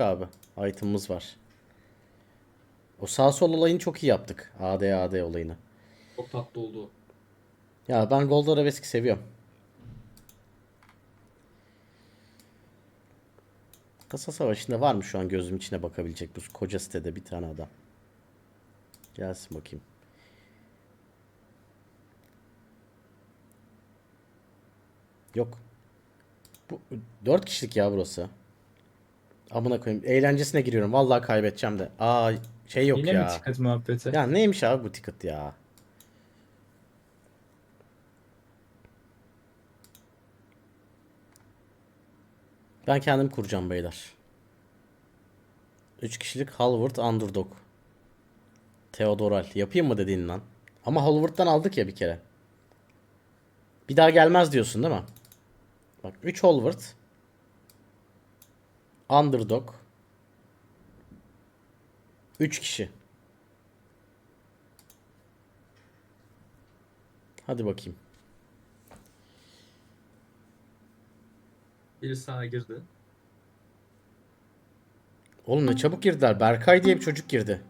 abi. Item'ımız var. O sağ sol olayını çok iyi yaptık. AD AD olayını. Çok tatlı oldu. Ya ben Gold Arabesk seviyorum. Kasa savaşında var mı şu an gözüm içine bakabilecek bu koca sitede bir tane adam? Gelsin bakayım. Yok. Bu 4 kişilik ya burası. Amına koyayım. Eğlencesine giriyorum. Vallahi kaybedeceğim de. Aa şey yok Yine ya. mi ticket muhabbeti? Ya neymiş abi bu ticket ya? Ben kendim kuracağım beyler. 3 kişilik Halvard Underdog. Theodoral. Yapayım mı dediğin lan? Ama Halvard'dan aldık ya bir kere. Bir daha gelmez diyorsun değil mi? Bak 3 Halvard. Underdog. 3 kişi. Hadi bakayım. Biri sağa girdi. Oğlum ne çabuk girdiler. Berkay diye bir çocuk girdi.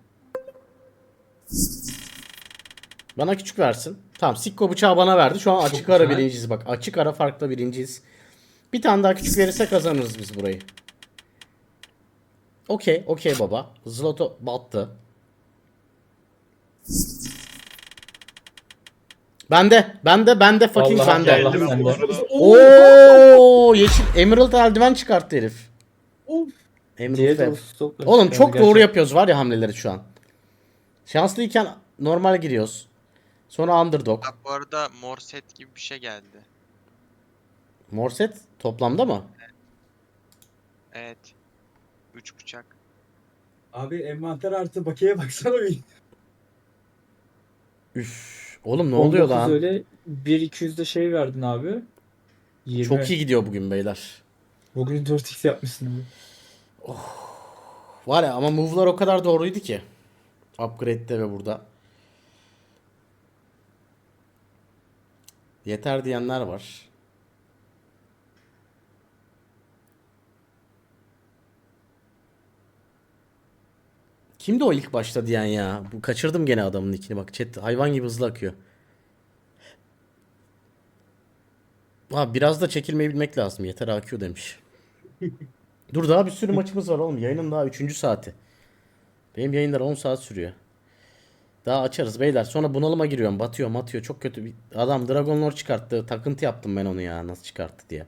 Bana küçük versin. Tamam Sikko bıçağı bana verdi. Şu an açık ara güzel. birinciyiz bak. Açık ara farklı birinciyiz. Bir tane daha küçük verirse kazanırız biz burayı. Okey. Okey baba. Zloto battı. Bende. Bende. Bende. Fucking Allah bende. Allah Geldim sende. bu arada. Oo yeşil emerald eldiven çıkarttı herif. Emerald stop- Oğlum çok doğru yapıyoruz var ya hamleleri şu an. Şanslıyken normal giriyoruz. Sonra underdog. Bak bu arada mor set gibi bir şey geldi. Morset toplamda mı? Evet. Üç bıçak. Abi envanter artı bakiye baksana bir. Üf. Oğlum ne oluyor 19 lan? öyle 1-200'de şey verdin abi. 20. Çok iyi gidiyor bugün beyler. Bugün 4x yapmışsın abi. Var ya ama move'lar o kadar doğruydu ki. Upgrade'de ve burada. Yeter diyenler var. Kimdi o ilk başta diyen ya? Bu kaçırdım gene adamın ikini bak chat hayvan gibi hızlı akıyor. Abi biraz da çekilmeyi bilmek lazım. Yeter AQ demiş. Dur daha bir sürü maçımız var oğlum. Yayının daha 3. saati. Benim yayınlar 10 saat sürüyor. Daha açarız beyler. Sonra bunalıma giriyorum. Batıyor matıyor. Çok kötü bir adam Dragon Lord çıkarttı. Takıntı yaptım ben onu ya. Nasıl çıkarttı diye.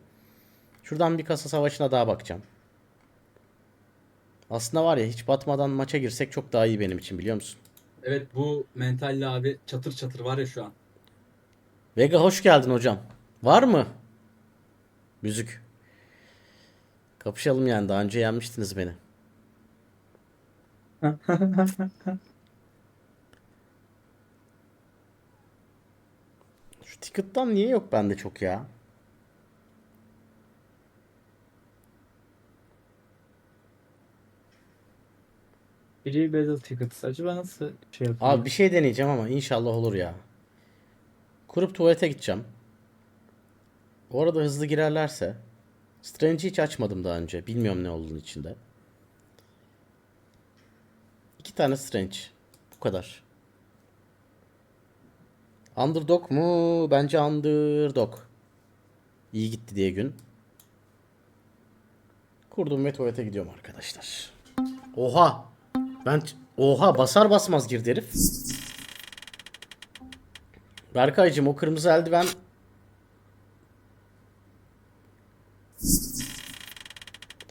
Şuradan bir kasa savaşına daha bakacağım. Aslında var ya hiç batmadan maça girsek çok daha iyi benim için biliyor musun? Evet bu mentalle abi çatır çatır var ya şu an. Vega hoş geldin hocam. Var mı? Müzik. Kapışalım yani. Daha önce yenmiştiniz beni. Şu ticket'tan niye yok bende çok ya? Biri Battle Tickets. Acaba nasıl şey yapıyor? Abi bir şey deneyeceğim ama inşallah olur ya. Kurup tuvalete gideceğim. O arada hızlı girerlerse. Strange'i hiç açmadım daha önce. Bilmiyorum ne olduğunu içinde. İki tane Strange. Bu kadar. Underdog mu? Bence Underdog. İyi gitti diye gün. Kurdum ve tuvalete gidiyorum arkadaşlar. Oha! Ben oha basar basmaz girdi herif. Berkaycığım o kırmızı eldiven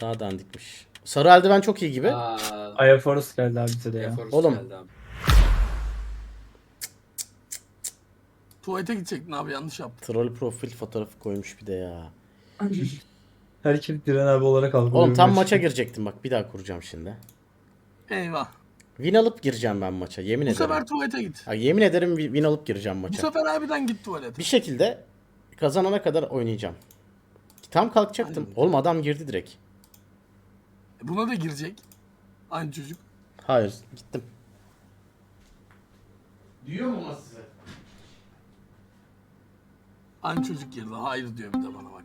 daha dandikmiş. Sarı eldiven çok iyi gibi. Aa, Aya Forest geldi abi bize de ya. Oğlum. geldi abi. Tuvalete gidecektin abi yanlış yaptın. Troll profil fotoğrafı koymuş bir de ya. Herkes Diren abi olarak algılıyor. Oğlum tam maça girecektim bak bir daha kuracağım şimdi. Eyvah. Win alıp gireceğim ben maça yemin Bu ederim. sefer tuvalete git. Ha, yemin ederim win win alıp gireceğim Bu maça. sefer abiden git tuvalete. Bir şekilde kazanana kadar oynayacağım. Tam kalkacaktım. Aynen. Oğlum adam girdi direkt. E, Buna da girecek. Aynı çocuk. Hayır gittim. Diyor mu size? Aynı çocuk girdi. Hayır diyor bir de bana bak.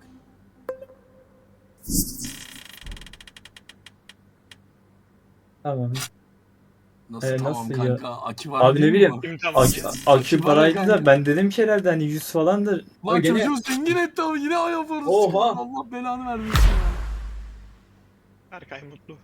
Tamam. Nasıl Ee, tamam nasıl ya? kanka? Akiva Abi ne değil mi bileyim. bu? Kim tamam akü var paraydı da ben dedim ki herhalde hani 100 falandır. Lan O gene- çocuğu zengin etti ama yine ay yaparız. Oha. Allah belanı vermesin ya. Berkay mutlu.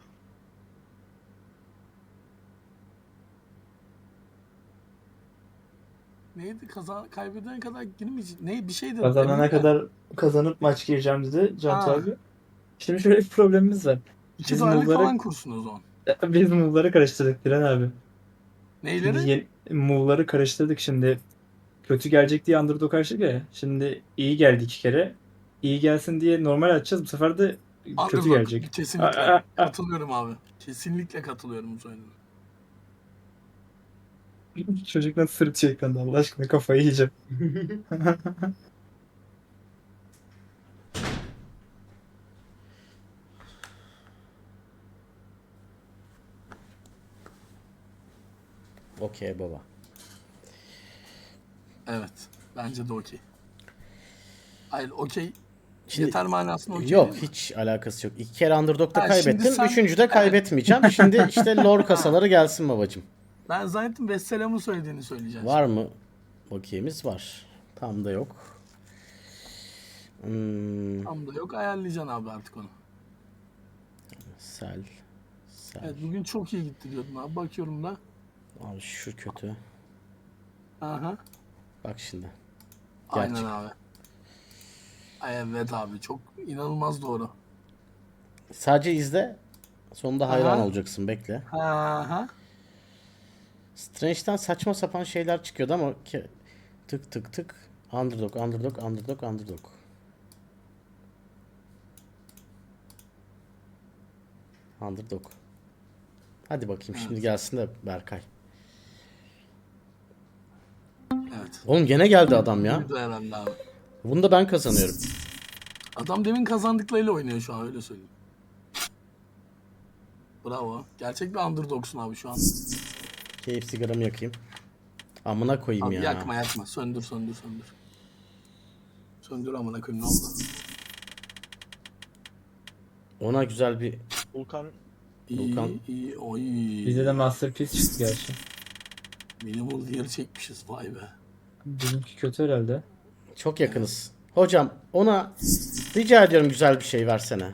Neydi kazan kaybedene kadar girmeyecek. Ne bir şeydi. Kazanana Demin de kadar kazanıp maç gireceğim dedi Can Ha. abi. Şimdi şöyle bir problemimiz var. iki biz dolarlık bunları- falan kursun o zaman. Biz move'ları karıştırdık Diren abi. Neyleri? Şimdi yeni, move'ları karıştırdık şimdi. Kötü gelecek diye underdog açtık ya. Şimdi iyi geldi iki kere. İyi gelsin diye normal açacağız. Bu sefer de kötü Underdog. gelecek. Kesinlikle. Aa, aa, aa. Katılıyorum abi. Kesinlikle katılıyorum bu söylediğine. Çocuk nasıl sırıtıyor ekranda Allah aşkına kafayı yiyeceğim. Okey baba. Evet. Bence de okey. Hayır okey. Şimdi- Yeter manasında okey. Yok değil mi? hiç alakası yok. İki kere underdog'da Ha, şimdi kaybettim. sen- Üçüncüde kaybetmeyeceğim. Şimdi işte lore kasaları gelsin babacım. Ben zannettim Vesselam'ın söylediğini söyleyeceğim. Var mı? Okeyimiz var. Tam da yok. Hmm, Tam da yok ayarlayacaksın abi artık onu. sel. Sel. Evet bugün çok iyi gitti diyordun abi. Bakıyorum da. Abi şu kötü. Aha. Bak şimdi. Aynen Gerçek. abi. Ay evet abi çok inanılmaz doğru. Sadece izle. Sonunda hayran Aha. olacaksın bekle. Aha. Strange'den saçma sapan şeyler çıkıyordu ama ki... tık tık tık underdog underdog underdog underdog. Underdog. Hadi bakayım şimdi gelsin de Berkay. Evet. Oğlum gene geldi adam ya. Herhalde abi. Bunu da ben kazanıyorum. Adam demin kazandıklarıyla oynuyor şu an öyle söyleyeyim. Bravo. Gerçek bir underdogsun abi şu an. Keyif sigaramı yakayım. Amına koyayım Abi ya. yakma yakma. Söndür söndür söndür. Söndür amına koyayım ne oldu? Ona güzel bir Vulkan İyi Volkan. iyi oy. Bizde de Masterpiece çıktı gerçi. Minimal diğeri çekmişiz vay be. Bizimki kötü herhalde. çok yakınız. Hocam ona rica ediyorum güzel bir şey versene.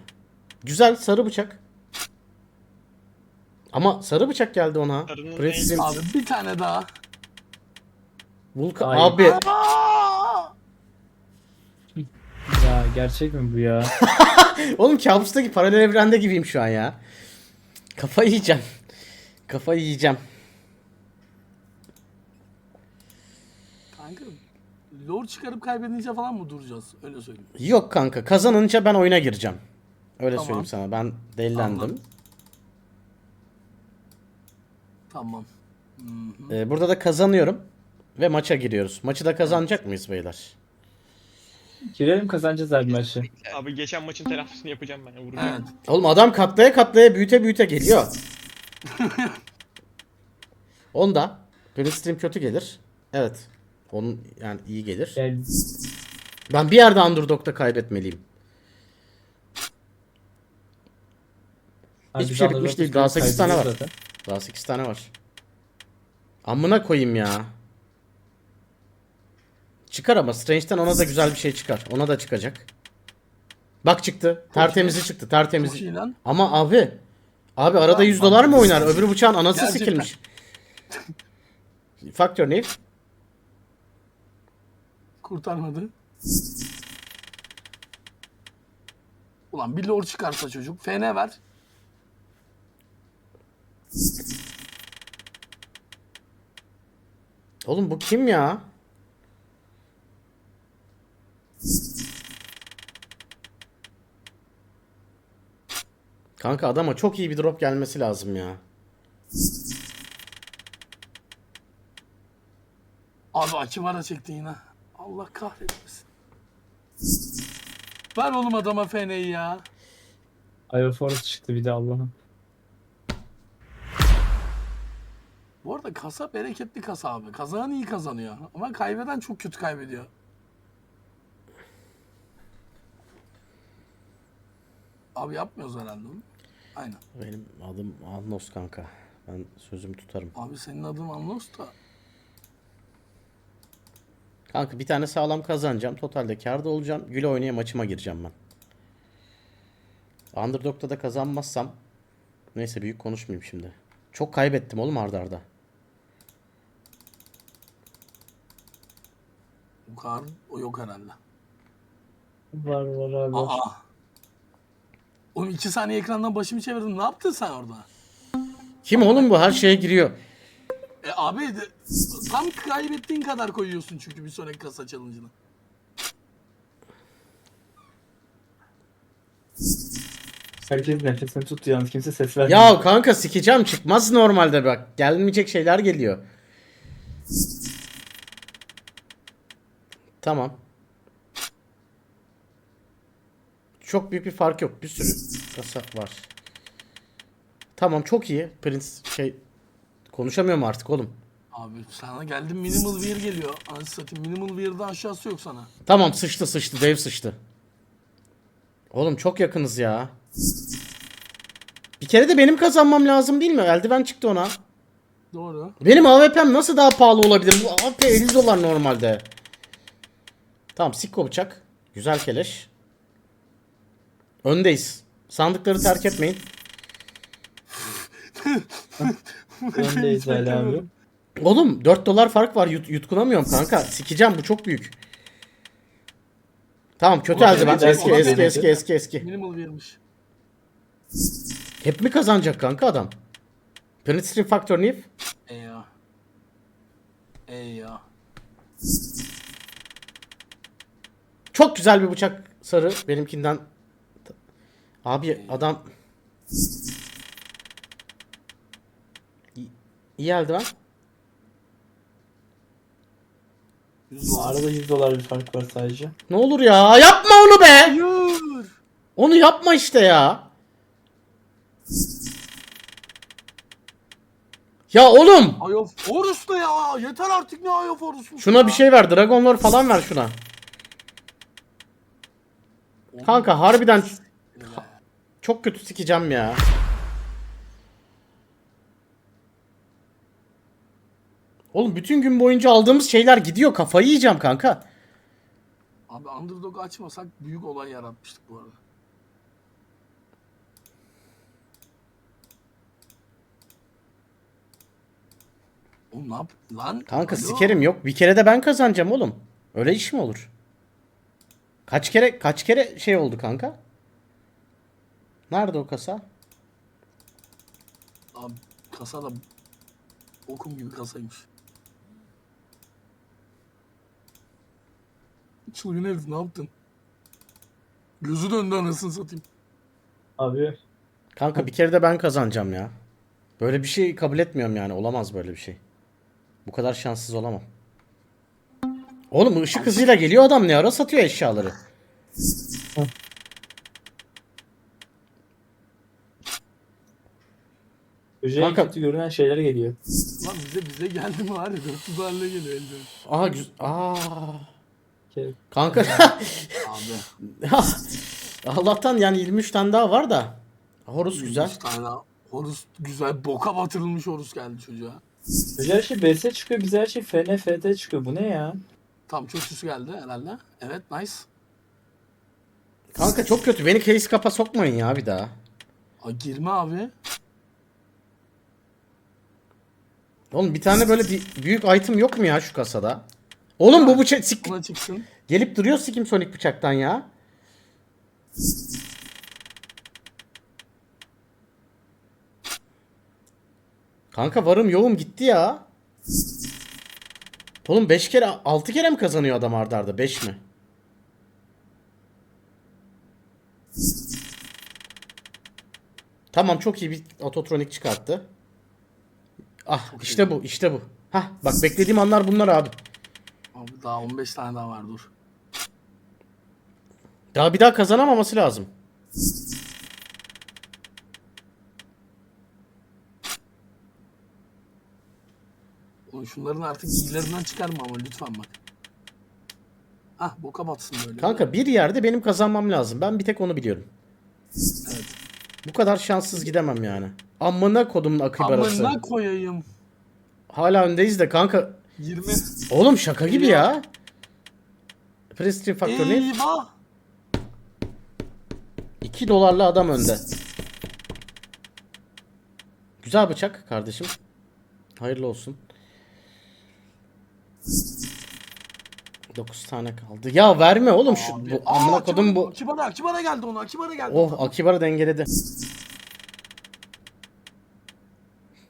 Güzel sarı bıçak. Ama sarı bıçak geldi ona. Sarının Abi bir tane daha. Vulkan Ay. abi! Ya gerçek mi bu ya? oğlum kabustaki paralel evrende gibiyim şu an ya. Kafayı yiyeceğim. Kafayı yiyeceğim. Kanka lore çıkarıp kaybedince falan mı duracağız? Öyle söyleyeyim. Yok kanka kazanınca ben oyuna gireceğim. Öyle Tamam. söyleyeyim sana. Ben delilendim. Anladım. Tamam. Ee, burada da kazanıyorum ve maça giriyoruz. Maçı da kazanacak mıyız beyler? Girelim kazanacağız abi maçı. abi geçen maçın telafisini yapacağım ben. Vuracağım. Evet. Oğlum adam katlaya katlaya büyüte büyüte geliyor. Onda Stream kötü gelir. Evet. Onun yani iyi gelir. Yani Ben bir yerde underdog'da kaybetmeliyim. abi Hiçbir şey bitmiş değil. Daha sekiz tane kaybediyoruz var. zaten. Daha 8 tane var. Amına koyayım ya. Çıkar ama Strange'den ona da güzel bir şey çıkar. Ona da çıkacak. Bak çıktı. Tertemizi çıktı. Tertemizi. Ama abi. Abi arada 100 dolar mı oynar? Öbür bıçağın anası Gerçekten. sikilmiş. Faktör ne? Kurtarmadı. Ulan bir lore çıkarsa çocuk. FN ver. Oğlum bu kim ya? Kanka adama çok iyi bir drop gelmesi lazım ya. Abi Akivara çekti yine. Allah kahretmesin. Ver oğlum adama FN'yi ya. Iowa Forest çıktı bir de Allah'ım. Bu arada kasa bereketli kasa abi. Kazanan iyi kazanıyor. Ama kaybeden çok kötü kaybediyor. Abi yapmıyoruz herhalde onu. Aynen. Benim adım Anlos kanka. Ben sözümü tutarım. Abi senin adın Anlos da. Kanka bir tane sağlam kazanacağım. Totalde kârda olacağım. Güle oynaya maçıma gireceğim ben. Underdog'da da kazanmazsam neyse büyük konuşmayayım şimdi. Çok kaybettim oğlum arda arda. Bu kadar o yok herhalde. Var var abi. Aa. Oğlum iki saniye ekrandan başımı çevirdim. Ne yaptın sen orada? Kim oğlum bu? Her şeye giriyor. E abi de- tam kaybettiğin kadar koyuyorsun çünkü bir sonraki kasa challenge'ını. Herkes nefesini tuttu yalnız kimse ses vermiyor. Ya kanka sikeceğim çıkmaz normalde bak. Gelmeyecek şeyler geliyor. Tamam. Çok büyük bir fark yok. Bir sürü kasa var. Tamam çok iyi. Prince şey konuşamıyorum artık oğlum. Abi sana geldim minimal wear geliyor. Anasını satayım minimal wear'dan aşağısı yok sana. Tamam sıçtı sıçtı dev sıçtı. Oğlum çok yakınız ya. Bir kere de benim kazanmam lazım değil mi? Eldiven çıktı ona. Doğru. Benim AWP'm nasıl daha pahalı olabilir? Bu AWP 50 dolar normalde. Tamam sikko bıçak. Güzel keleş. Öndeyiz. Sandıkları terk etmeyin. Öndeyiz hala abi. Oğlum 4 dolar fark var. Yut, yutkunamıyorum kanka. Sikeceğim bu çok büyük. Tamam kötü eldiven. evet, Eski eski eski eski eski. Minimal wear'miş. Hep mi kazanacak kanka adam? Planet Stream Factor Nif. E ya. E ya. Çok güzel bir bıçak sarı. Benimkinden. Abi adam. İyi- İyi eldiven. Yüz dolar. Arada 100 dolar bir fark var sadece. Ne olur ya yapma onu be. Hayır. Onu yapma işte ya. Ya oğlum. Eye of Horus ne ya? Yeter artık ne Eye of Horus'muş Şuna ya. bir şey ver. Dragon Lore falan ver şuna. Kanka harbiden çok kötü sikeceğim ya. Oğlum bütün gün boyunca aldığımız şeyler gidiyor. Kafayı yiyeceğim kanka. Abi underdog açmasak büyük olay yaratmıştık bu arada. Oğlum ne yap lan? Kanka Alo? sikerim yok. Bir kere de ben kazanacağım oğlum. Öyle iş mi olur? Kaç kere kaç kere şey oldu kanka? Nerede o kasa? Abi kasa da okum gibi kasaymış. Çılgın herif ne yaptın? Gözü döndü anasını satayım. Abi Kanka bir kere de ben kazanacağım ya. Böyle bir şey kabul etmiyorum yani. Olamaz böyle bir şey. Bu kadar şanssız olamam. Oğlum ışık hızıyla geliyor adam ne ara satıyor eşyaları. Böceğe Kanka- kötü görünen şeyler geliyor. Lan bize bize geldi mi var ya 400 haline geliyor elde. Aha güzel. Aa. Ke- Kanka Abi. Allah'tan yani 23 tane daha var da. Horus güzel. 100 tane daha. Horus güzel boka batırılmış Horus geldi çocuğa. Böceğe her şey BS çıkıyor bize her şey FN, FT çıkıyor. Bu ne ya? Tam çok süsü geldi herhalde. Evet nice. Kanka çok kötü. Beni case kapa sokmayın ya bir daha. Aa, girme abi. Oğlum bir tane böyle bir büyük item yok mu ya şu kasada? Oğlum bu bıçak sik Buna çıksın. gelip duruyor sikim Sonic bıçaktan ya. Kanka varım yoğum gitti ya. Oğlum 5 kere 6 kere mi kazanıyor adam arda arda 5 mi? Tamam çok iyi bir ototronik çıkarttı. Ah işte bu işte bu. Hah bak beklediğim anlar bunlar abi. Abi daha 15 tane daha var dur. Daha bir daha kazanamaması lazım. Oğlum şunların artık iyilerinden çıkarma ama lütfen bak. Ah boka batsın böyle. Kanka bir yerde benim kazanmam lazım. Ben bir tek onu biliyorum. Evet. Bu kadar şanssız gidemem yani. Amına kodumun akıbarası. Amına koyayım. Hala öndeyiz de kanka. 20. Oğlum şaka gibi ya. Prestige faktör ne? Eyvah. 2 dolarla adam önde. Güzel bıçak kardeşim. Hayırlı olsun. 9 tane kaldı. Ya verme oğlum şu Abi, bu aa, amına kodum bu. Akibara, Akibara geldi ona. Akibara geldi. Oh Akibara dengeledi.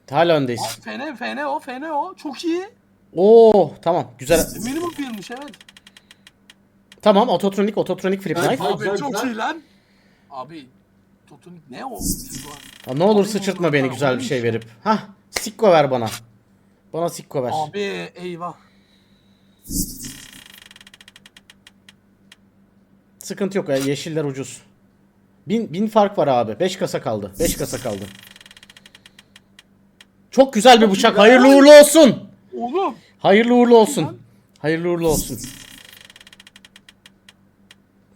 Hala öndeyiz. Aa, Fene, fene o, fene o. Çok iyi. Oo tamam güzel. Minimum birmiş evet. Tamam ototronik ototronik flip Evet, knife. evet. Abi güzel, çok güzel. iyi lan. Abi Totonik ne o? Ha, ne olur sıçırtma beni güzel bir şey verip. Hah sikko ver bana. Bana sikko ver. Abi eyvah. Sıkıntı yok ya yeşiller ucuz. Bin, bin fark var abi. 5 kasa kaldı. 5 kasa kaldı. Çok güzel bir bıçak. Hayırlı uğurlu olsun. Oğlum. Hayırlı uğurlu olsun. Hayırlı uğurlu olsun.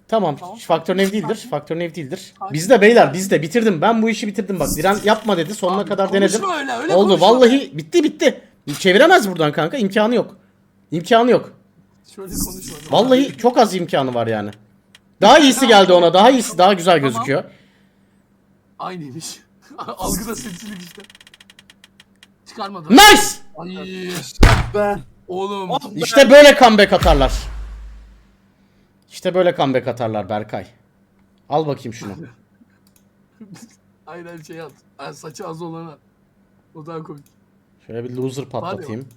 Tamam. Tamam. Faktör ev değildir. Faktör ev değildir. Bizde beyler bizde bitirdim. Ben bu işi bitirdim bak. Diren yapma dedi. Sonuna Abi, kadar denedim. Öyle, öyle Oldu. konuşma. Vallahi bitti bitti. Çeviremez buradan kanka. İmkanı yok. İmkanı yok. Şöyle konuşma. Vallahi çok az imkanı var yani. Daha iyisi geldi ona. Daha iyisi daha güzel Tamam. gözüküyor. Aynıymış. Algıda seçilik işte. Çıkarmadı. Nice! Ay. Be. Oğlum. İşte böyle comeback atarlar. İşte böyle comeback atarlar Berkay. Al bakayım şunu. Aynen şey at. Ay, saçı az olana. O daha komik. Şöyle bir loser patlatayım.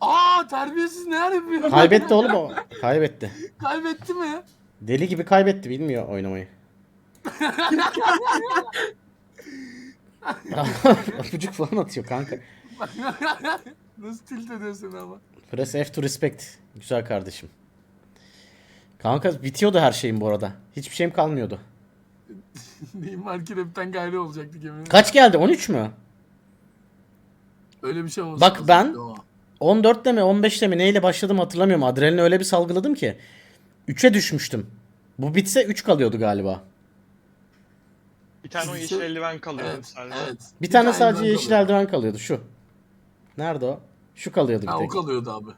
Aa terbiyesiz ne yapıyor? Kaybetti oğlum o. Kaybetti. Kaybetti mi? Deli gibi kaybetti. Bilmiyor oynamayı. Öpücük falan atıyor kanka. Nasıl tilt ediyorsun ama? Press F to respect. Güzel kardeşim. Kanka bitiyordu her şeyim bu arada. Hiçbir şeyim kalmıyordu. Neyim var ki rapten gayri olacaktı yemin Kaç geldi? 13 mü? Öyle bir şey olmasın. Bak ben- Yo. 14'te mi 15'te mi neyle başladım hatırlamıyorum. Adrenalini öyle bir salgıladım ki. 3'e düşmüştüm. Bu bitse 3 kalıyordu galiba. Bir tane o yeşil eldiven kalıyor Evet, sadece. evet. Bir tane sadece yeşil kalıyor. eldiven kalıyordu şu. Nerede o? Şu kalıyordu Ha bir o tek. kalıyordu abi.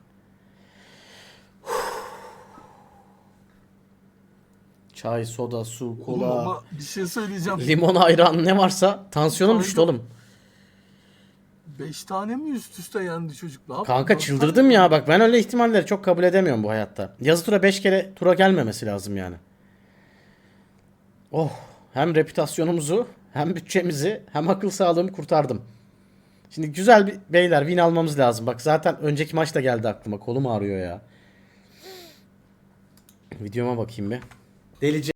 Çay, soda, su, Oğlum kola, ama bir şey söyleyeceğim. limon, ayran ne varsa tansiyonum düştü oğlum. 5 tane mi üst üste yendi çocuk? Ne? Kanka çıldırdım ya bak ben öyle ihtimalleri çok kabul edemiyorum bu hayatta. Yazı tura 5 kere tura gelmemesi lazım yani. Oh hem reputasyonumuzu hem bütçemizi hem akıl sağlığımı kurtardım. Şimdi güzel bir beyler win almamız lazım. Bak zaten önceki maç da geldi aklıma. Kolum ağrıyor ya. Videoma bakayım bir. Delice